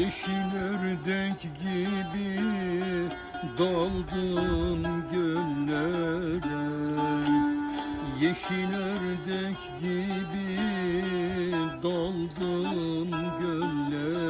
Yeşil ördek gibi daldım göllere. Yeşil ördek gibi daldım göllere.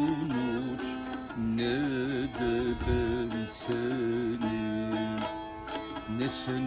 ne de seni? Ne sen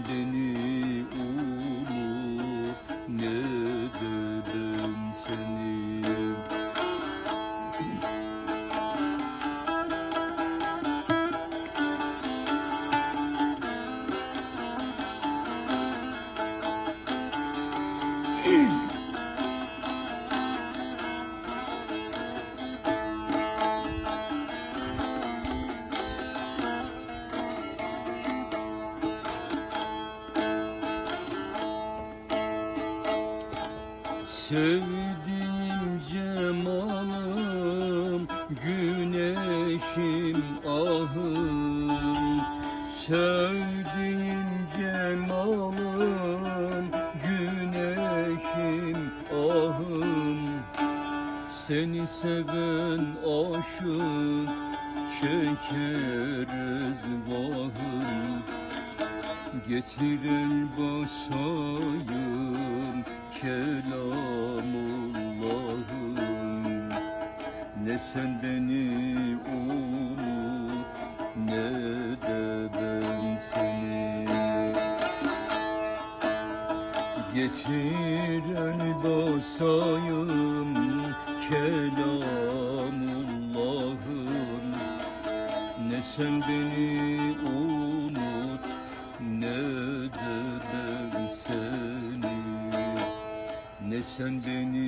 Sevdiğim cemalım, güneşim ahım. Sevdiğim cemalım, güneşim ahım. Seni seven aşık çekeriz vahım Getir el basayım kelamullahım Ne sen beni unut ne de ben seni. Getir el basayım kelamullahım. Ne sen beni unut ne de ben seni 想给你。